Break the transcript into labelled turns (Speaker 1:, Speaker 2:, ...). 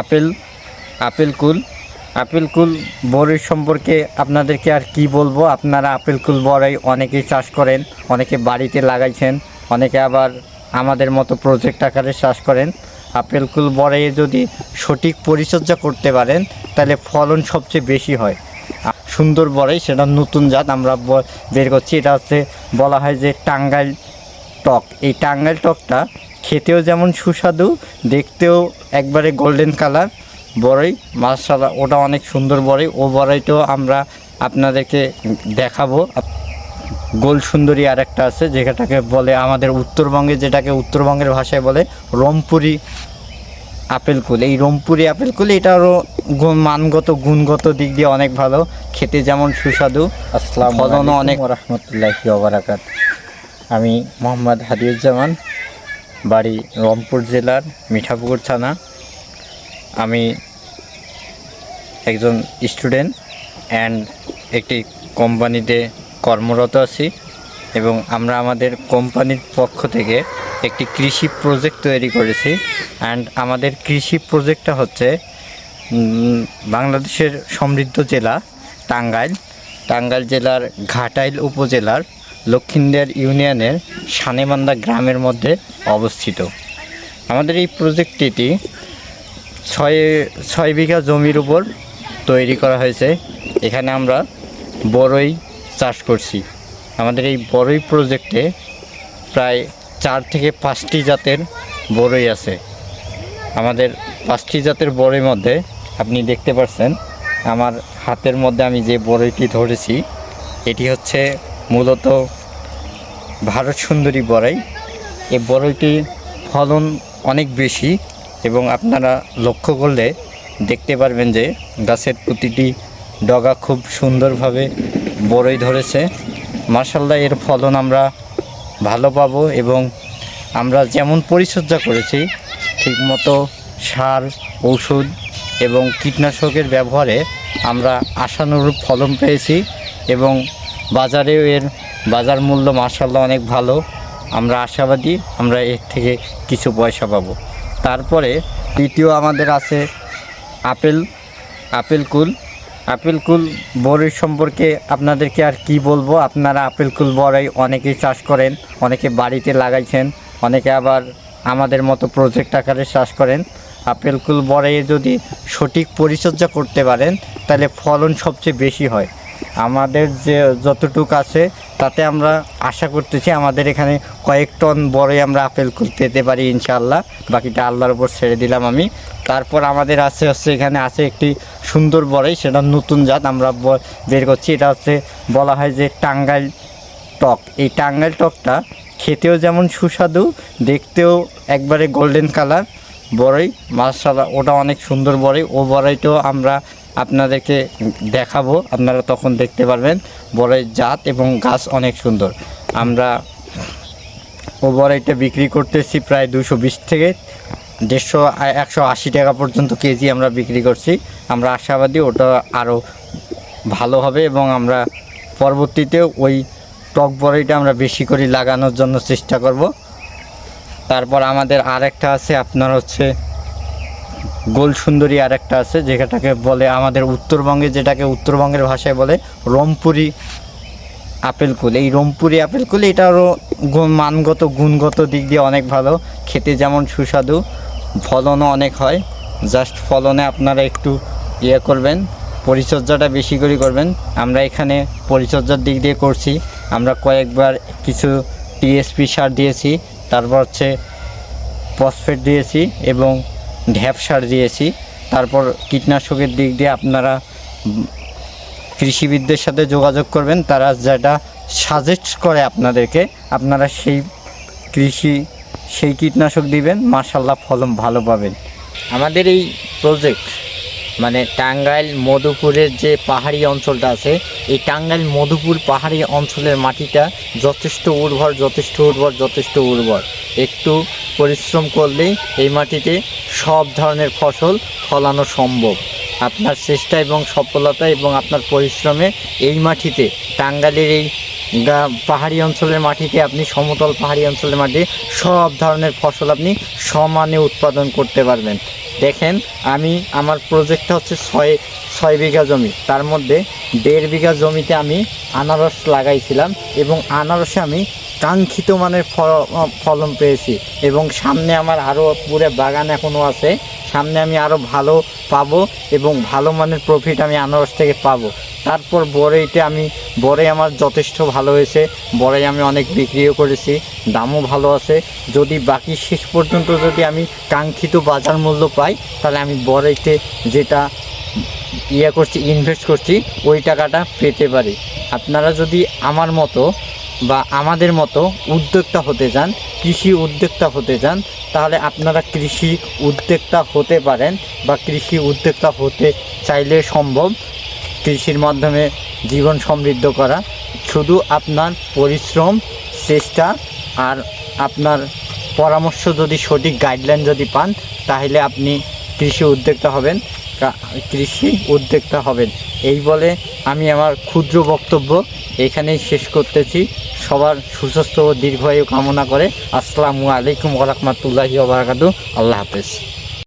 Speaker 1: Apple apple কুল। Apple কুল বড়ির সম্পর্কে আপনাদেরকে আর কি বলব? আপনারা আপেল কুল বড়াই অনেকেই চাষ করেন, অনেকে বাড়িতে লাগাইছেন, অনেকে আবার আমাদের মতো প্রজেক্ট আকারে চাষ করেন। আপেল কুল বড়াইয়ে যদি সঠিক পরিচর্যা করতে পারেন, তাহলে ফলন সবচেয়ে বেশি হয়। সুন্দর বড়াই, সেটা নতুন জাত, আমরা বের করছি। এটা হচ্ছে, বলা হয় যে টাঙ্গাইল টক। এই টাঙ্গাইল টকটা খেতেও যেমন সুস্বাদু দেখতেও একবারে গোল্ডেন কালার বড়ই। মাসালা ওটা অনেক সুন্দর বড়ই। ও বড়ইটাও আমরা আপনাদেরকে দেখাবো। গোল সুন্দরী আর একটা আছে যেটাকে বলে আমাদের উত্তরবঙ্গে যেটাকে উত্তরবঙ্গের ভাষায় বলে রংপুরি আপেল কুল। এই রংপুরি আপেল কুল এটারও মানগত গুণগত দিক দিয়ে অনেক ভালো। খেতে যেমন সুস্বাদু।
Speaker 2: আসসালামু
Speaker 1: ফলনও অনেক
Speaker 2: রাহমাতুল্লাহি
Speaker 1: আমি মোহাম্মদ হাদিউজ্জামান। বাড়ি রংপুর জেলার মিঠাপুকুর থানা। আমি একজন স্টুডেন্ট অ্যান্ড একটি কোম্পানিতে কর্মরত আছি এবং আমরা আমাদের কোম্পানির পক্ষ থেকে একটি কৃষি প্রজেক্ট তৈরি করেছি অ্যান্ড আমাদের কৃষি প্রজেক্টটা হচ্ছে বাংলাদেশের সমৃদ্ধ জেলা টাঙ্গাইল। টাঙ্গাইল জেলার ঘাটাইল উপজেলার লক্ষিন্দার ইউনিয়নের সানেমান্দা গ্রামের মধ্যে অবস্থিত। আমাদের এই প্রজেক্টটি ছয় ছয় বিঘা জমির উপর তৈরি করা হয়েছে। এখানে আমরা বড়ই চাষ করছি। আমাদের এই বড়ই প্রজেক্টে প্রায় চার থেকে পাঁচটি জাতের বড়ই আছে। আমাদের পাঁচটি জাতের বড়ির মধ্যে আপনি দেখতে পাচ্ছেন আমার হাতের মধ্যে আমি যে বড়ইটি ধরেছি, এটি হচ্ছে মূলত ভারত সুন্দরী বড়াই। এই বড়ইটি ফলন অনেক বেশি এবং আপনারা লক্ষ্য করলে দেখতে পারবেন যে গাছের প্রতিটি ডগা খুব সুন্দরভাবে বড়ই ধরেছে। মার্শাল্লাহ এর ফলন আমরা ভালো পাবো এবং আমরা যেমন পরিচর্যা করেছি, ঠিকমতো সার, ঔষধ এবং কীটনাশকের ব্যবহারে আমরা আশানুরূপ ফলন পেয়েছি এবং বাজারেও এর বাজার মূল্য মার্শাল্লাহ অনেক ভালো। আমরা আশাবাদী আমরা এর থেকে কিছু পয়সা পাবো। তারপরে দ্বিতীয় আমাদের আছে আপেল আপেল কুল। আপেল কুল বড়ির সম্পর্কে আপনাদেরকে আর কি বলব? আপনারা আপেল কুল বড়াই অনেকেই চাষ করেন, অনেকে বাড়িতে লাগাইছেন, অনেকে আবার আমাদের মতো প্রজেক্ট আকারে চাষ করেন। আপেল কুল বড়াইয়ে যদি সঠিক পরিচর্যা করতে পারেন, তাহলে ফলন সবচেয়ে বেশি হয়। আমাদের যে যতটুকু আছে, তাতে আমরা আশা করতেছি আমাদের এখানে কয়েক টন বড়ই আমরা আপেল পেতে পারি ইনশাআল্লাহ। বাকিটা আল্লাহর উপর ছেড়ে দিলাম আমি। তারপর আমাদের আছে হচ্ছে এখানে আছে একটি সুন্দর বড়ই, সেটা নতুন জাত, আমরা বের করছি। এটা হচ্ছে বলা হয় যে টাঙ্গাইল টক। এই টাঙ্গাইল টকটা খেতেও যেমন সুস্বাদু, দেখতেও একবারে গোল্ডেন কালার বড়ই। মাসালা ওটা অনেক সুন্দর বড়ই। ও বড়াইটাও আমরা আপনাদেরকে দেখাবো, আপনারা তখন দেখতে পারবেন। বড়ই জাত এবং গাছ অনেক সুন্দর। আমরা ও বড়ইটা বিক্রি করতেছি প্রায় দুশো বিশ থেকে দেড়শো, একশো আশি টাকা পর্যন্ত কেজি আমরা বিক্রি করছি। আমরা আশাবাদী ওটা আরও ভালো হবে এবং আমরা পরবর্তীতে ওই টক বড়ইটা আমরা বেশি করে লাগানোর জন্য চেষ্টা করব। তারপর আমাদের আরেকটা আছে, আপনার হচ্ছে গোল সুন্দরী আর একটা আছে, যেটাকে বলে আমাদের উত্তরবঙ্গে, যেটাকে উত্তরবঙ্গের ভাষায় বলে রংপুরি আপেল কুল। এই রংপুরি আপেল কুল এটারও মানগত, গুণগত দিক দিয়ে অনেক ভালো। খেতে যেমন সুস্বাদু, ফলনও অনেক হয়। জাস্ট ফলনে আপনারা একটু ইয়ে করবেন, পরিচর্যাটা বেশি করে করবেন। আমরা এখানে পরিচর্যার দিক দিয়ে করছি। আমরা কয়েকবার কিছু টিএসপি সার দিয়েছি, তারপর হচ্ছে ফসফেট দিয়েছি এবং ঢ্যাপ সার দিয়েছি তারপর কীটনাশকের দিক দিয়ে আপনারা কৃষিবিদদের সাথে যোগাযোগ করবেন। তারা যেটা সাজেস্ট করে আপনাদেরকে, আপনারা সেই কৃষি, সেই কীটনাশক দিবেন। মার্শাল্লাহ ফলন ভালো পাবেন। আমাদের এই প্রজেক্ট মানে টাঙ্গাইল মধুপুরের যে পাহাড়ি অঞ্চলটা আছে, এই টাঙ্গাইল মধুপুর পাহাড়ি অঞ্চলের মাটিটা যথেষ্ট উর্বর যথেষ্ট উর্বর যথেষ্ট উর্বর। একটু পরিশ্রম করলেই এই মাটিতে সব ধরনের ফসল ফলানো সম্ভব। আপনার চেষ্টা এবং সফলতা এবং আপনার পরিশ্রমে এই মাটিতে, টাঙ্গাইলের এই পাহাড়ি অঞ্চলের মাটিতে আপনি সমতল পাহাড়ি অঞ্চলের মাটি, সব ধরনের ফসল আপনি সমানে উৎপাদন করতে পারবেন। দেখেন, আমি, আমার প্রজেক্টটা হচ্ছে ছয় ছয় বিঘা জমি। তার মধ্যে দেড় বিঘা জমিতে আমি আনারস লাগাইছিলাম এবং আনারসে আমি কাঙ্ক্ষিত মানের ফলন পেয়েছি এবং সামনে আমার আরও পুরো বাগান এখনও আছে। সামনে আমি আরও ভালো পাবো এবং ভালো মানের প্রফিট আমি আনারস থেকে পাবো। তারপর বড়ইতে আমি বড়ই আমার যথেষ্ট ভালো হয়েছে বড়ই আমি অনেক বিক্রিও করেছি, দামও ভালো আছে। যদি বাকি শেষ পর্যন্ত যদি আমি কাঙ্ক্ষিত বাজার মূল্য পাই, তাহলে আমি বড়ইতে যেটা ইয়ে করছি ইনভেস্ট করছি, ওই টাকাটা পেতে পারি। আপনারা যদি আমার মতো বা আমাদের মতো উদ্যোক্তা হতে চান, কৃষি উদ্যোক্তা হতে চান, তাহলে আপনারা কৃষি উদ্যোক্তা হতে পারেন বা কৃষি উদ্যোক্তা হতে চাইলে সম্ভব। কৃষির মাধ্যমে জীবন সমৃদ্ধ করা। শুধু আপনার পরিশ্রম, চেষ্টা আর আপনার পরামর্শ যদি সঠিক গাইডলাইন যদি পান, তাহলে আপনি কৃষি উদ্যোক্তা হবেন কৃষি উদ্যোক্তা হবেন। এই বলে আমি আমার ক্ষুদ্র বক্তব্য এখানেই শেষ করতেছি। সবার সুস্বাস্থ্য ও দীর্ঘায়ু কামনা করে আসসালামু আলাইকুম ওরহমতুল্লাহি ওবরাকাতু আল্লাহ হাফেজ।